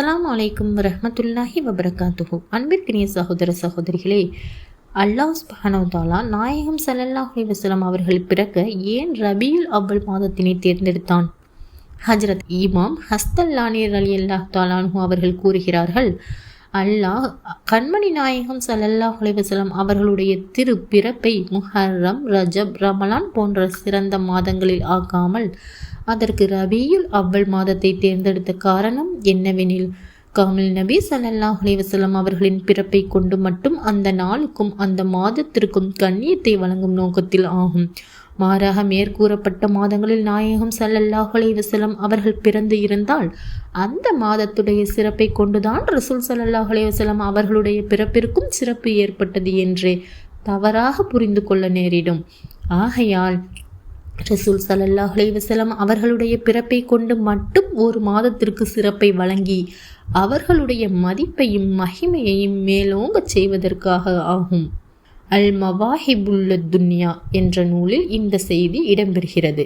அஸ்லாம் அலைக்கும் ரஹமத்துல்லாஹி வபரகாத்துஹு. அன்பிற்கினிய சகோதர சகோதரிகளே அல்லாஹ் சுப்ஹானஹு தாலா நாயகம் ஸல்லல்லாஹு வசலம் அவர்கள் பிறக்க ஏன் ரபியுல் அவ்வல் மாதத்தினை தேர்ந்தெடுத்தான்? ஹஜரத் இமாம் ஹஸ்தல்லானி அலி அல்லாஹ் தாலானு அவர்கள் கூறுகிறார்கள் அல்லாஹ் கண்மணி நாயகம் ஸல்லல்லாஹு அலைஹி அவர்களுடைய திரு பிறப்பை முஹர்ரம் ரஜப் ரமலான் போன்ற சிறந்த மாதங்களில் ஆக்காமல் அதற்கு ரபியுல் அவ்வள் மாதத்தை தேர்ந்தெடுத்த காரணம் என்னவெனில் காமில் நபி ஸல்லல்லாஹு அலைஹி அவர்களின் பிறப்பை கொண்டு மட்டும் அந்த நாளுக்கும் அந்த மாதத்திற்கும் கண்ணியத்தை வழங்கும் நோக்கத்தில் ஆகும். மாறாக மேற்கூறப்பட்ட மாதங்களில் நாயகம் ஸல்லல்லாஹு அலைஹி அவர்கள் பிறந்து இருந்தால் அந்த மாதத்துடைய சிறப்பை கொண்டுதான் ரசூல் ஸல்லல்லாஹு அலைஹி அவர்களுடைய பிறப்பிற்கும் சிறப்பு ஏற்பட்டது என்றே தவறாக புரிந்து கொள்ள நேரிடும். ஆகையால் ரசூல் ஸல்லல்லாஹு அலைஹி அவர்களுடைய பிறப்பை கொண்டு மட்டும் ஒரு மாதத்திற்கு சிறப்பை வழங்கி அவர்களுடைய மதிப்பையும் மகிமையையும் மேலோங்கச் செய்வதற்காக ஆகும். அல் மவாஹிபுல்ல துன்யா என்ற நூலில் இந்த செய்தி இடம்பெறுகிறது.